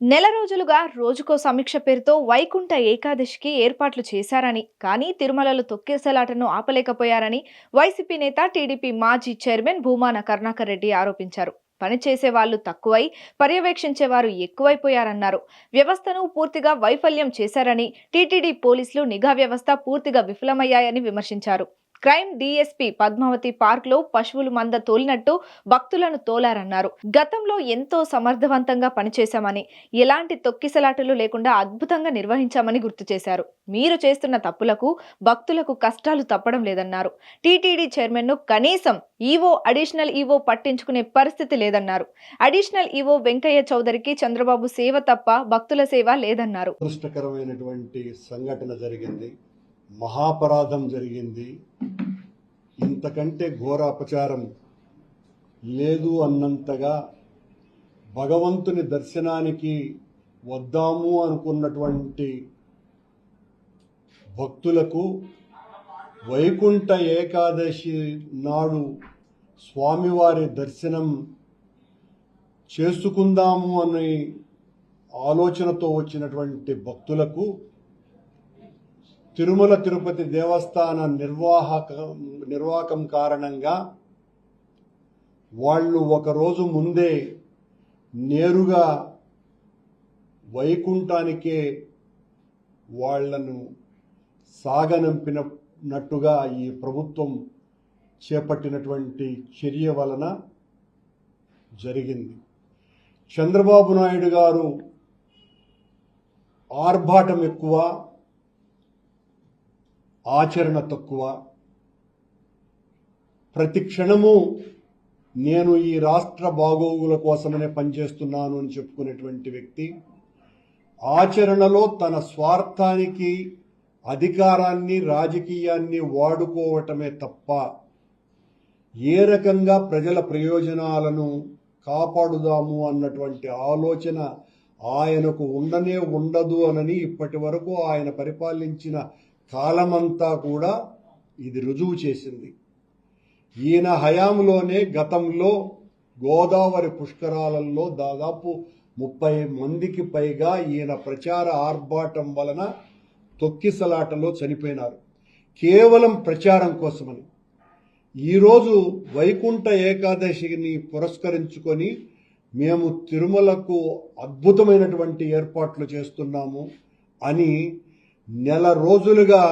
నెల రోజులుగా రోజుకో సమీక్ష పేరుతో వైకుంఠ ఏకాదశికి ఏర్పాట్లు చేశారని కానీ తిరుమలలో తొక్కేసలాటను ఆపలేకపోయారని వైసీపీ నేత టీడీపీ మాజీ చైర్మన్ భూమాన కరుణాకర్ రెడ్డి ఆరోపించారు. పనిచేసే వాళ్ళు తక్కువై పర్యవేక్షించేవారు ఎక్కువైపోయారన్నారు. వ్యవస్థను పూర్తిగా వైఫల్యం చేశారని టీటీడీ పోలీసులు నిఘా వ్యవస్థ పూర్తిగా విఫలమయ్యాయని విమర్శించారు. క్రైమ్ డీఎస్పీ పద్మావతి పార్క్లో పశువులు మంద తోలినట్టు భక్తులను తోలారన్నారు. గతంలో ఎంతో సమర్థవంతంగా పనిచేశామని ఎలాంటి తొక్కిసలాటలు లేకుండా అద్భుతంగా నిర్వహించామని గుర్తు చేశారు. మీరు చేస్తున్న తప్పులకు భక్తులకు కష్టాలు తప్పడం లేదన్నారు. టీటీడీ చైర్మన్ను కనీసం ఈవో అడిషనల్ ఈవో పట్టించుకునే పరిస్థితి లేదన్నారు. అడిషనల్ ఈవో వెంకయ్య చౌదరికి చంద్రబాబు సేవ తప్ప భక్తుల సేవ లేదన్నారు. సంఘటన జరిగింది. మహాపరాధం జరిగింది. ఇంతకంటే ఘోర అపచారం లేదు అన్నంతగా భగవంతుని దర్శనానికి వద్దాము అనుకున్నటువంటి భక్తులకు వైకుంఠ ఏకాదశి నాడు స్వామివారి దర్శనం చేసుకుందాము అనే ఆలోచనతో వచ్చినటువంటి భక్తులకు తిరుమల తిరుపతి దేవస్థాన నిర్వాహక నిర్వాహకం కారణంగా వాళ్ళు ఒకరోజు ముందే నేరుగా వైకుంఠానికే వాళ్ళను సాగనంపినట్టుగా ఈ ప్రభుత్వం చేపట్టినటువంటి చర్య వలన జరిగింది. చంద్రబాబు నాయుడు గారు ఆర్భాటం ఎక్కువ ఆచరణ తక్కువ. ప్రతి క్షణము నేను ఈ రాష్ట్ర బాగోగుల కోసమనే పనిచేస్తున్నాను అని చెప్పుకునేటువంటి వ్యక్తి ఆచరణలో తన స్వార్థానికి అధికారాన్ని రాజకీయాన్ని వాడుకోవటమే తప్ప ఏ రకంగా ప్రజల ప్రయోజనాలను కాపాడుదాము అన్నటువంటి ఆలోచన ఆయనకు ఉండనే ఉండదు అనని ఇప్పటి వరకు ఆయన పరిపాలించిన కాలమంతా కూడా ఇది రుజువు చేసింది. ఈయన హయాంలోనే గతంలో గోదావరి పుష్కరాలలో దాదాపు ముప్పై మందికి పైగా ఈయన ప్రచార ఆర్భాటం వలన తొక్కిసలాటలో చనిపోయినారు. కేవలం ప్రచారం కోసమని. ఈరోజు వైకుంఠ ఏకాదశిని పురస్కరించుకొని మేము తిరుమలకు అద్భుతమైనటువంటి ఏర్పాట్లు చేస్తున్నాము అని నెల రోజులుగా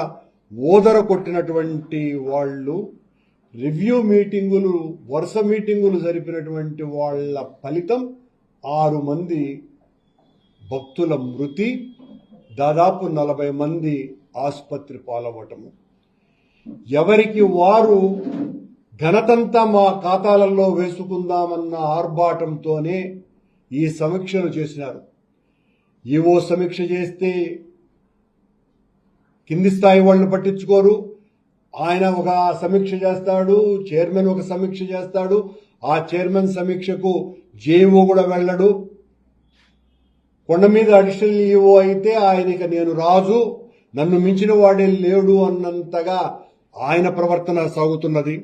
ఓదర కొట్టినటువంటి వాళ్ళు రివ్యూ మీటింగులు వరుస మీటింగులు జరిపినటువంటి వాళ్ళ ఫలితం ఆరు మంది భక్తుల మృతి దాదాపు నలభై మంది ఆసుపత్రి పాలవ్వటము. ఎవరికి వారు ఘనతంతా మా ఖాతాలలో వేసుకుందామన్న ఆర్భాటంతోనే ఈ సమీక్షను చేసినారు. ఈవో సమీక్ష చేస్తే కింది స్థాయి వాళ్ళని పట్టించుకోరు. ఆయన ఒక సమీక్ష చేస్తాడు చైర్మన్ ఒక సమీక్ష చేస్తాడు. ఆ చైర్మన్ సమీక్షకు జేఓ కూడా వెళ్ళడు. కొండ మీద అడిషనల్ ఈఓ అయితే ఆయనకి నేను రాజు నన్ను మించిన వాడే లేడు అన్నంతగా ఆయన ప్రవర్తన సాగుతున్నది.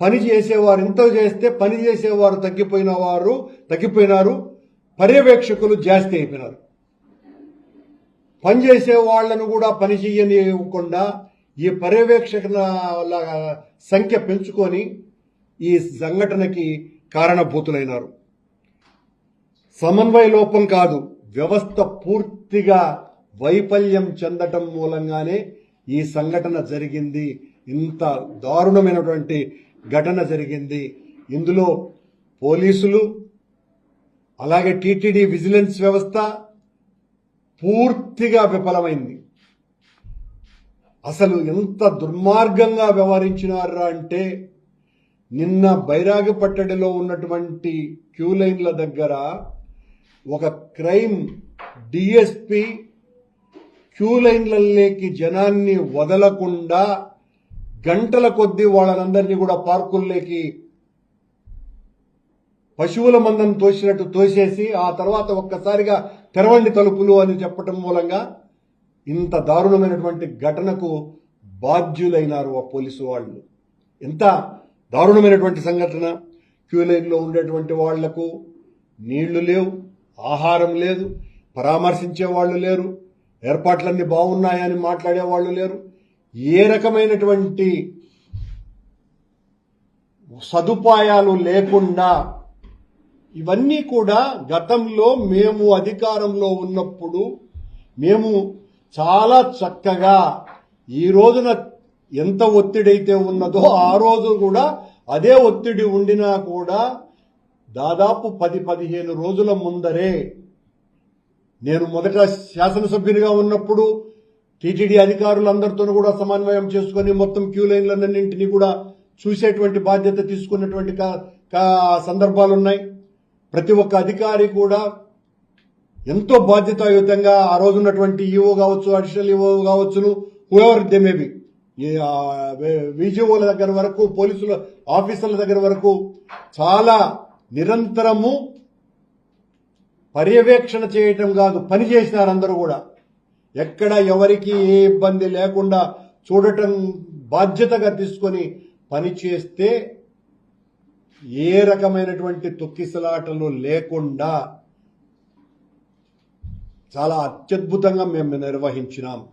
పని చేసేవారు ఇంత చేస్తే పని చేసేవారు తగ్గిపోయిన వారు తగ్గిపోయినారు. పర్యవేక్షకులు జాస్తి అయిపోయినారు. పనిచేసే వాళ్ళను కూడా పని చేయనివ్వకుండా ఈ పర్యవేక్షకుల సంఖ్య పెంచుకొని ఈ సంఘటనకి కారణభూతులైనారు. సమన్వయ లోపం కాదు వ్యవస్థ పూర్తిగా వైఫల్యం చెందటం మూలంగానే ఈ సంఘటన జరిగింది. ఇంత దారుణమైనటువంటి ఘటన జరిగింది. ఇందులో పోలీసులు అలాగే టీటీడీ విజిలెన్స్ వ్యవస్థ పూర్తిగా విఫలమైంది. అసలు ఎంత దుర్మార్గంగా వ్యవహరించినారా అంటే నిన్న బైరాగపట్టడిలో ఉన్నటువంటి క్యూ లైన్ల దగ్గర ఒక క్రైమ్ డిఎస్పి క్యూ లైన్లలోకి జనాన్ని వదలకుండా గంటల కొద్దీ వాళ్ళనందరినీ కూడా పార్కుల్లోకి పశువుల మందం తోసినట్టు తోసేసి ఆ తర్వాత ఒక్కసారిగా తెరవండి తలుపులు అని చెప్పటం మూలంగా ఇంత దారుణమైనటువంటి ఘటనకు బాధ్యులైనారు ఆ పోలీసు వాళ్ళు. ఎంత దారుణమైనటువంటి సంఘటన. క్యూ లైన్లో ఉండేటువంటి వాళ్ళకు నీళ్ళు లేవు ఆహారం లేదు పరామర్శించే వాళ్ళు లేరు ఏర్పాట్లన్నీ బాగున్నాయని మాట్లాడే వాళ్ళు లేరు. ఏ రకమైనటువంటి సదుపాయాలు లేకుండా ఇవన్నీ కూడా గతంలో మేము అధికారంలో ఉన్నప్పుడు మేము చాలా చక్కగా ఈ రోజున ఎంత ఒత్తిడి ఉన్నదో ఆ రోజు కూడా అదే ఒత్తిడి ఉండినా కూడా దాదాపు పది పదిహేను రోజుల ముందరే నేను మొదట శాసనసభ్యునిగా ఉన్నప్పుడు టీటీడీ అధికారులందరితో కూడా సమన్వయం చేసుకొని మొత్తం క్యూ లైన్లన్నింటినీ కూడా చూసేటువంటి బాధ్యత తీసుకున్నటువంటి కా- కా- సందర్భాలు ఉన్నాయి ప్రతి ఒక్క అధికారి కూడా ఎంతో బాధ్యతాయుతంగా ఆ రోజు ఉన్నటువంటి ఈఓ కావచ్చు అడిషనల్ ఈఓ కావచ్చును హూఎవర్ దే మేబీ విజిఓల దగ్గర వరకు పోలీసుల ఆఫీసర్ల దగ్గర వరకు చాలా నిరంతరము పర్యవేక్షణ చేయటం కాదు పని చేసినారందరూ కూడా. ఎక్కడ ఎవరికి ఏ ఇబ్బంది లేకుండా చూడటం బాధ్యతగా తీసుకొని పని చేస్తే ఏ రకమైనటువంటి తొక్కిసలాటలు లేకుండా చాలా అత్యద్భుతంగా మేము నిర్వహించినాం.